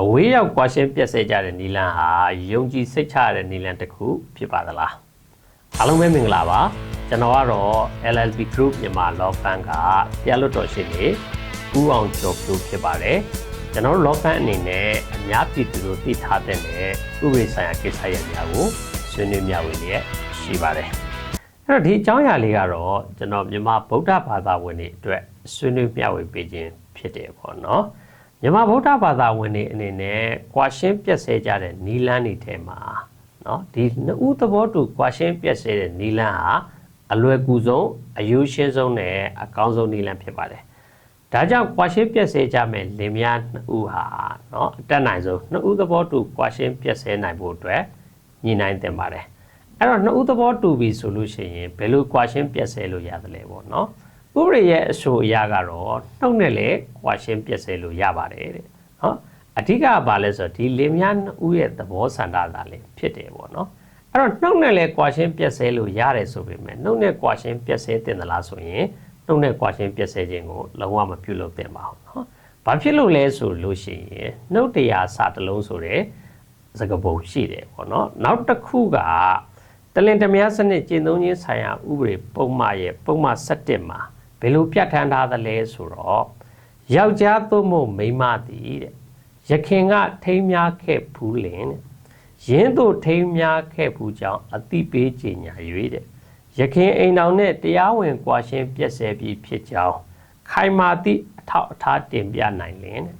အဝေးရောက်ကွာရှင်းပြက်ဆဲကြတဲ့နီလန်ဟာယုံကြည်စိတ်ချရတဲ့နီလန်တစ်ခုဖြစ်ပါသလားအားလုံးပဲမင်္ဂလာပါကျွန်တော်ကတော့ LLB Group မြန်မာ Law Firm ကတရားလွတ်တော်ရှင်နေဦးအောင်ကျော်ပြိုဖြစ်ပါတယ်ကျွန်တော်တို့ Law Firm အနေနဲ့အများပြည်သူတို့သိထားတဲ့ဥပဒေဆိုင်ရာကိစ္စရပ်များကိုဆွေးနွေးမျှဝေလျက်ရှိပါတယ်အဲ့တော့ဒီအကြောင်းအရာလေးကတော့ကျွန်တော်မြန်မာဗုဒ္ဓဘာသာဝင်တွေအတွက်ဆွေးနွေးမျှဝေပေးခြင်းဖြစ်တယ်ပေါ့နော် မြန်မာဗုဒ္ဓဘာသာဝင်တွေအနေနဲ့ကွာရှင်းပြက်ဆဲကြတဲ့နီလန်းတွေထဲမှာเนาะဒီနှစ်ဦးသဘောတူကွာရှင်းပြက်ဆဲတဲ့နီလန်းဟာအလွယ်ကူဆုံးအယူရှင်းဆုံးနဲ့အကောင်းဆုံးနီလန်းဖြစ်ပါတယ်ဒါကြောင့်ကွာရှင်းပြက်ဆဲကြမဲ့လင်မယားနှစ်ဦးဟာเนาะအတက်နိုင်ဆုံးနှစ်ဦးသဘောတူကွာရှင်းပြက်ဆဲနိုင်ဖို့အတွက်ညီနိုင်တင်ပါတယ်အဲ့တော့နှစ်ဦးသဘောတူပြီဆိုလို့ရှိရင်ဘယ်လိုကွာရှင်းပြက်ဆဲလို့ရတယ်လဲပေါ့เนาะ ဥပဒေရဲ့အဆိုအရကတော့နှုတ်နဲ့လေကွာရှင်းပြက်ဆဲလို့ရပါတယ်တဲ့နော်အဓိကကဘာလဲဆိုတော့ဒီလင်မြန်းဦးရဲ့သဘောဆန္ဒသာလေးဖြစ်တယ်ပေါ့နော်အဲ့တော့နှုတ်နဲ့လေကွာရှင်းပြက်ဆဲလို့ရတယ်ဆိုပေမဲ့နှုတ်နဲ့ကွာရှင်းပြက်ဆဲတင်သလားဆိုရင်နှုတ်နဲ့ကွာရှင်းပြက်ဆဲခြင်းကိုလုံးဝမပြုလုပ်သင့်ပါဘူးနော်ဘာဖြစ်လို့လဲဆိုလို့ရှိရင်နှုတ်တရားစာတစ်လုံးဆိုတဲ့စကားပုံရှိတယ်ပေါ့နော်နောက်တစ်ခုကတလင်တမယားစနစ်ကျင့်သုံးခြင်းဆိုင်ရာဥပဒေပုံမှန်ရဲ့ပုံမှန်7မှာ ဘယ်လိုပြဋ္ဌာန်းထားသလဲဆိုတော့ယောက်ျားသို့မဟုတ်မိန်းမသည်တဲ့ရခင်ကထိမ်းများခဲ့ဘူးလင်တဲ့ရင်းတို့ထိမ်းများခဲ့ဘူးကြောင့်အတိပေးကြညာ၍တဲ့ရခင်အိမ်တော်နဲ့တရားဝင်ကွာရှင်းပြည့်စဲပြီးဖြစ်ကြောင်းခိုင်မာသည့်အထောက်အထားတင်ပြနိုင်လင်တဲ့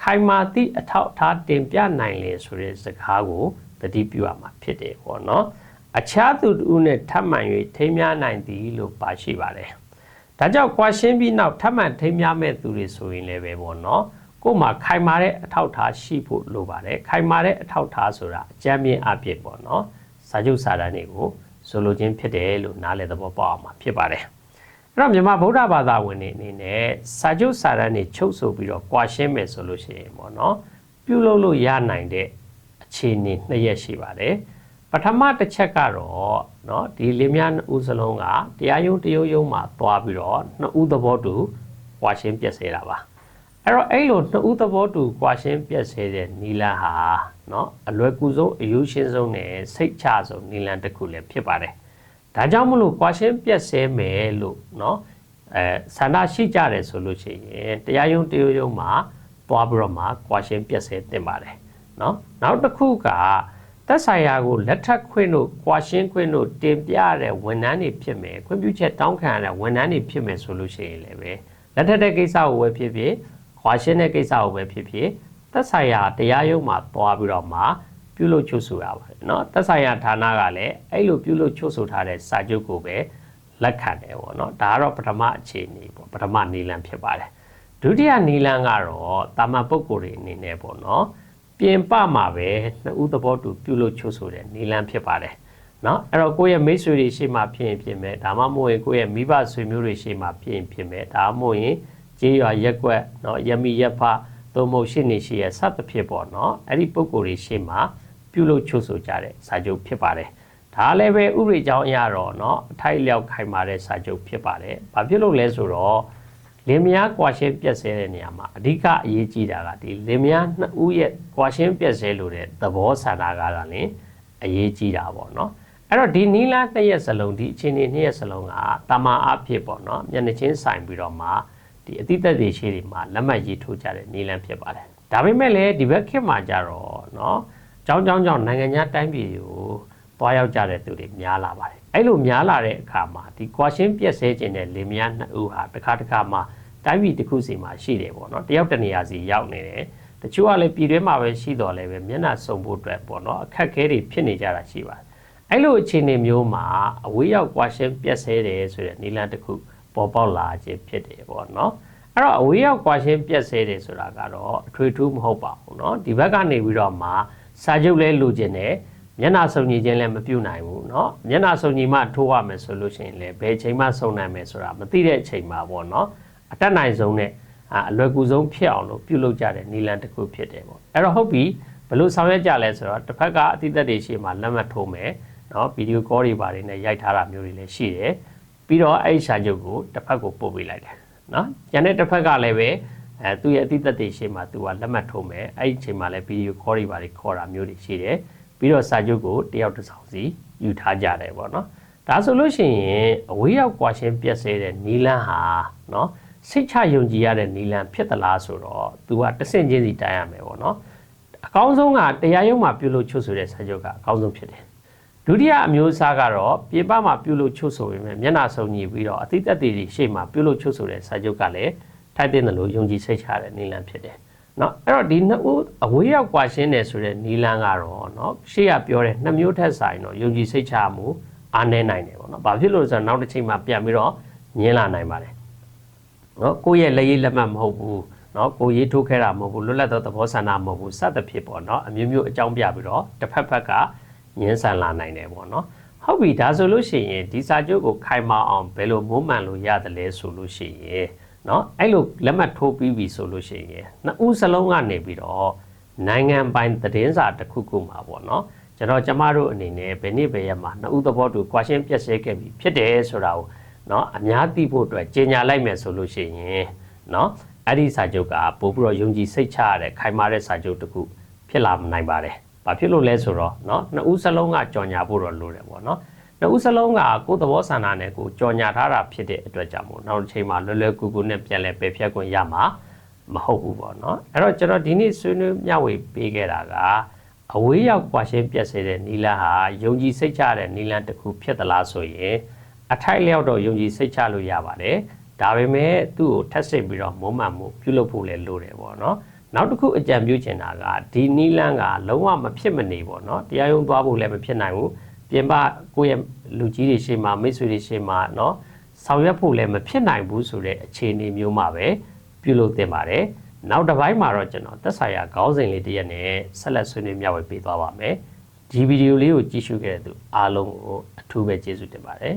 ခိုင်မာသည့်အထောက်အထားတင်ပြနိုင်လင်ဆိုတဲ့စကားကိုတတိပြုရမှာဖြစ်တယ်ပေါ့နော်အခြားသူတို့နဲ့ထပ်မံ၍ထိမ်းများနိုင်သည်လို့ပါရှိပါတယ် ဒါကြောင့်ကွာရှင်းပြီးနောက်ထပ်မံထိမ်းများမဲ့သူတွေဆိုရင်လည်းပဲပေါ့နော်ကို့မှာခိုင်မာတဲ့အထောက်ထားရှိဖို့လိုပါတယ်ခိုင်မာတဲ့အထောက်ထားဆိုတာအကြမ်းမြင့်အဖြစ်ပေါ့နော်စာချုပ်စာတမ်းတွေကိုဆိုလိုခြင်းဖြစ်တယ်လို့နားလည်သဘောပေါက်အောင်မှာဖြစ်ပါတယ်အဲ့တော့မြန်မာဗုဒ္ဓဘာသာဝင်တွေအနေနဲ့စာချုပ်စာတမ်းတွေချုပ်ဆိုပြီးတော့ကွာရှင်းမယ်ဆိုလို့ရှိရင်ပေါ့နော်ပြုလုပ်လို့ရနိုင်တဲ့အခြေအနေနှစ်ရက်ရှိပါတယ် ပထမတစ်ချက်ကတော့เนาะဒီလင်းများနှစ်ဦးစလုံးကတရားရုံးတရုံရုံးမှာသွားပြီးတော့နှစ်ဦးသဘောတူကွာရှင်းပြက်စေတာပါအဲ့တော့အဲ့လိုနှစ်ဦးသဘောတူကွာရှင်းပြက်စေတဲ့နီလန်ဟာเนาะအလွယ်ကူဆုံးအယူရှင်းဆုံးနဲ့စိတ်ချဆုံးနီလန်တစ်ခုလည်းဖြစ်ပါတယ်ဒါကြောင့်မလို့ကွာရှင်းပြက်စေမယ်လို့เนาะအဲဆန္ဒရှိကြတယ်ဆိုလို့ရှိရင်တရားရုံးတရုံရုံးမှာသွားပြီးတော့မှကွာရှင်းပြက်စေတင်ပါတယ်เนาะနောက်တစ်ခုက သက်ဆိုင်ရာကိုလက်ထပ်ခွင့်တို့ကွာရှင်းခွင့်တို့တင်ပြရတဲ့ဝန်ထမ်းတွေဖြစ်မယ်ခွင့်ပြုချက်တောင်းခံရတဲ့ဝန်ထမ်းတွေဖြစ်မယ်ဆိုလို့ရှိရင်လည်းပဲလက်ထပ်တဲ့ကိစ္စကိုပဲဖြစ်ဖြစ်ကွာရှင်းတဲ့ကိစ္စကိုပဲဖြစ်ဖြစ်သက်ဆိုင်ရာတရားရုံးမှာသွားပြီးတော့မှပြုလုပ်ချုပ်ဆိုရပါတယ်เนาะသက်ဆိုင်ရာဌာနကလည်းအဲ့လိုပြုလုပ်ချုပ်ဆိုထားတဲ့စာချုပ်ကိုပဲလက်ခံတယ်ပေါ့เนาะဒါကတော့ပထမအခြေအနေပေါ့ပထမနီလန်ဖြစ်ပါတယ်ဒုတိယနီလန်ကတော့တာမန်ပုဂ္ဂိုလ်တွေအနေနဲ့ပေါ့เนาะ ပြင်ပမှာပဲနှစ်ဦးသဘောတူပြုလုပ်ချုပ်ဆိုတဲ့နီလန်းဖြစ်ပါတယ်เนาะအဲ့တော့ကိုယ့်ရဲ့မိတ်ဆွေတွေရှေ့မှာဖြစ်ရင်ဖြစ်မယ်ဒါမှမဟုတ်ရင်ကိုယ့်ရဲ့မိဘဆွေမျိုးတွေရှေ့မှာဖြစ်ရင်ဖြစ်မယ်ဒါမှမဟုတ်ရင်ကြေးရွာရက်ကွက်เนาะယမီရက်ဖသို့မဟုတ်ရှင်းနေရှိရဲ့စသဖြင့်ပေါ့เนาะအဲ့ဒီပုံကိုယ်တွေရှေ့မှာပြုလုပ်ချုပ်ဆိုကြတဲ့စာချုပ်ဖြစ်ပါတယ်ဒါလည်းပဲဥပဒေကြောင်းအရတော့เนาะအထိုက်လျောက်ခိုင်မာတဲ့စာချုပ်ဖြစ်ပါတယ်ဘာဖြစ်လို့လဲဆိုတော့ လင်မယားကွာရှင်းပြက်ဆဲတဲ့နေရာမှာအဓိကအရေးကြီးတာကဒီလင်မယားနှစ်ဦးရဲ့ကွာရှင်းပြက်ဆဲလို့တဲ့သဘောဆန္ဒကလည်းအရေးကြီးတာပေါ့နော်အဲ့တော့ဒီနီလာနှစ်ရက်စလုံးဒီအချိန်ဒီနှစ်ရက်စလုံးကတာမာအဖြစ်ပေါ့နော်မျက်နှာချင်းဆိုင်ပြီးတော့မှဒီအတိတ်တွေရှိတွေမှာလက်မှတ်ရေးထိုးကြတဲ့နီလန်ဖြစ်ပါတယ်ဒါပေမဲ့လည်းဒီဘက်ခေတ်မှာကြတော့နော်ကြောင်းကြောင်းကြောင်းနိုင်ငံခြားတိုင်းပြည်ကိုသွားရောက်ကြတဲ့သူတွေများလာပါတယ်အဲ့လိုများလာတဲ့အခါမှာဒီကွာရှင်းပြက်ဆဲခြင်းတဲ့လင်မယားနှစ်ဦးဟာတစ်ခါတစ်ခါမှာ တိုင်းပြည်တစ်ခုစီမှာရှိတယ်ပေါ့နော်တယောက်တနေရာစီရောက်နေတယ်တချို့ကလည်းပြည်တွင်းမှာပဲရှိတော်လဲပဲမျက်နှာစုံဖို့အတွက်ပေါ့နော်အခက်အခဲတွေဖြစ်နေကြတာရှိပါတယ်အဲ့လိုအခြေအနေမျိုးမှာအဝေးရောက်ကွာရှင်းပြက်ဆဲတယ်ဆိုတဲ့နီလန်တစ်ခုပေါ်ပေါက်လာခြင်းဖြစ်တယ်ပေါ့နော်အဲ့တော့အဝေးရောက်ကွာရှင်းပြက်ဆဲတယ်ဆိုတာကတော့အထွေထူးမဟုတ်ပါဘူးเนาะဒီဘက်ကနေပြီးတော့မှစာချုပ်လဲလိုချင်တယ်မျက်နှာစုံညီခြင်းလည်းမပြုတ်နိုင်ဘူးเนาะမျက်နှာစုံညီမှထိုးရမယ်ဆိုလို့ရှိရင်လည်းဘယ်ချိန်မှစုံနိုင်မယ်ဆိုတာမသိတဲ့အချိန်မှာပေါ့เนาะ အတက်နိုင်ဆုံးနဲ့အလွယ်ကူဆုံးဖြစ်အောင်လို့ပြုလုပ်ကြတဲ့နီလန်တစ်ခုဖြစ်တယ်ပေါ့အဲ့တော့ဟုတ်ပြီဘလို့ဆောင်ရွက်ကြလဲဆိုတော့တစ်ဖက်ကအသီးသက်တွေရှေ့မှာလက်မှတ်ထိုးမယ်နော်ဗီဒီယိုကောတွေပါတွေနဲ့ရိုက်ထားတာမျိုးတွေလည်းရှိတယ်ပြီးတော့အဲ့ရှာချုပ်ကိုတစ်ဖက်ကိုပို့ပေးလိုက်တယ်နော်ညနေတစ်ဖက်ကလည်းပဲအဲသူ့ရဲ့အသီးသက်တွေရှေ့မှာသူကလက်မှတ်ထိုးမယ်အဲ့ဒီအချိန်မှာလည်းဗီဒီယိုကောတွေပါတွေခေါ်တာမျိုးတွေရှိတယ်ပြီးတော့စာချုပ်ကိုတယောက်တစ်ဆောင်စီယူထားကြတယ်ပေါ့နော်ဒါဆိုလို့ရှိရင်အဝေးရောက်ကွာရှင်းပြက်စဲတဲ့နီလန်းဟာနော် စိတ်ချယုံကြည်ရတဲ့နီလန်ဖြစ်သလားဆိုတော့ तू ကတဆင့်ချင်းစီတိုင်းရမယ်ပေါ့နော်အကောင်းဆုံးကတရားရုံးမှာပြုလုပ်ချုပ်ဆိုတဲ့စာချုပ်ကအကောင်းဆုံးဖြစ်တယ်ဒုတိယအမျိုးအစားကတော့ပြင်ပမှာပြုလုပ်ချုပ်ဆိုပေမဲ့မျက်နှာစုံညီပြီးတော့အသိသက်တွေရှေ့မှာပြုလုပ်ချုပ်ဆိုတဲ့စာချုပ်ကလည်းထိုက်တဲ့လို့ယုံကြည်စိတ်ချတဲ့နီလန်ဖြစ်တယ်နော်အဲ့တော့ဒီနှစ်ဦးအဝေးရောက်ကွာရှင်းတယ်ဆိုတဲ့နီလန်းကတော့နော်ရှေ့ကပြောတဲ့နှစ်မျိုးထက်ဆိုင်တော့ယုံကြည်စိတ်ချမှုအားနည်းနိုင်တယ်ပေါ့နော်။ဘာဖြစ်လို့လဲဆိုတော့နောက်တစ်ချိန်မှာပြန်ပြီးတော့ညင်းလာနိုင်ပါတယ် နော်ကိုယ့်ရဲ့လက်ရည်လက်မှတ်မဟုတ်ဘူးနော်ကိုရေးထိုးခဲ့တာမဟုတ်ဘူးလွတ်လပ်သောသဘောဆန္ဒမဟုတ်ဘူးစသဖြင့်ပေါ့နော်အမျိုးမျိုးအကြောင်းပြပြီးတော့တစ်ဖက်ဖက်ကငင်းဆန်လာနိုင်တယ်ပေါ့နော်ဟုတ်ပြီဒါဆိုလို့ရှိရင်ဒီစာချုပ်ကိုခိုင်မာအောင်ဘယ်လိုမိုးမှန်လို့ရတယ်လဲဆိုလို့ရှိရင်နော်အဲ့လိုလက်မှတ်ထိုးပြီးပြီဆိုလို့ရှိရင်နှစ်ဦးစလုံးကနေပြီးတော့နိုင်ငံပိုင်သတင်းစာတစ်ခုခုမှာပေါ့နော်ကျွန်တော်ကျမတို့အနေနဲ့ဘယ်နှစ်ဘယ်ရက်မှာနှစ်ဦးသဘောတူ question ပြည့်စဲခဲ့ပြီဖြစ်တယ်ဆိုတာကို เนาะအများသိဖို့အတွက်ကြေညာလိုက်မယ်ဆိုလို့ရှိရင်เนาะအဲ့ဒီစာချုပ်ကပို့ပြီးတော့ယုံကြည်စိတ်ချရတဲ့ခိုင်မာတဲ့စာချုပ်တစ်ခုဖြစ်လာနိုင်ပါတယ်။ဘာဖြစ်လို့လဲဆိုတော့เนาะနှစ်ဦးစလုံးကကြော်ညာဖို့တော့လိုတယ်ပေါ့เนาะနှစ်ဦးစလုံးကကိုယ်သဘောဆန္ဒနဲ့ကိုကြော်ညာထားတာဖြစ်တဲ့အတွက်ကြောင့်မို့နောက်တစ်ချိန်မှာလွယ်လွယ်ကူကူနဲ့ပြန်လဲပယ်ဖြတ်ခွင့်ရမှာမဟုတ်ဘူးပေါ့เนาะအဲ့တော့ကျွန်တော်ဒီနေ့ဆွေးနွေးမျှဝေပေးခဲ့တာကအဝေးရောက်ကွာရှင်းပြတ်စေတဲ့နီလန်းဟာယုံကြည်စိတ်ချတဲ့နီလန်းတစ်ခုဖြစ်သလားဆိုရင် အထိုက်လျောက်တော့ယုံကြည်စိတ်ချလို့ရပါတယ်ဒါပေမဲ့သူ့ကိုထက်စစ်ပြီးတော့မုံမှန်မှုပြုလုပ်ဖို့လည်းလိုတယ်ပေါ့နော်နောက်တစ်ခုအကြံပြုချင်တာကဒီနီလန်းကလုံးဝမဖြစ်မနေပေါ့နော်တရားရုံးသွားဖို့လည်းမဖြစ်နိုင်ဘူးပြင်ပကိုယ့်ရဲ့လူကြီးတွေရှေ့မှာမိတ်ဆွေတွေရှေ့မှာနော်ဆောင်ရွက်ဖို့လည်းမဖြစ်နိုင်ဘူးဆိုတဲ့အခြေအနေမျိုးမှာပဲပြုလုပ်သင့်ပါတယ်နောက်တစ်ပိုင်းမှာတော့ကျွန်တော်သက်ဆိုင်ရာခေါင်းစဉ်လေးတစ်ရက်နဲ့ဆက်လက်ဆွေးနွေးမျှဝေပေးသွားပါမယ်ဒီဗီဒီယိုလေးကိုကြည့်ရှုခဲ့တဲ့သူအားလုံးကိုအထူးပဲကျေးဇူးတင်ပါတယ်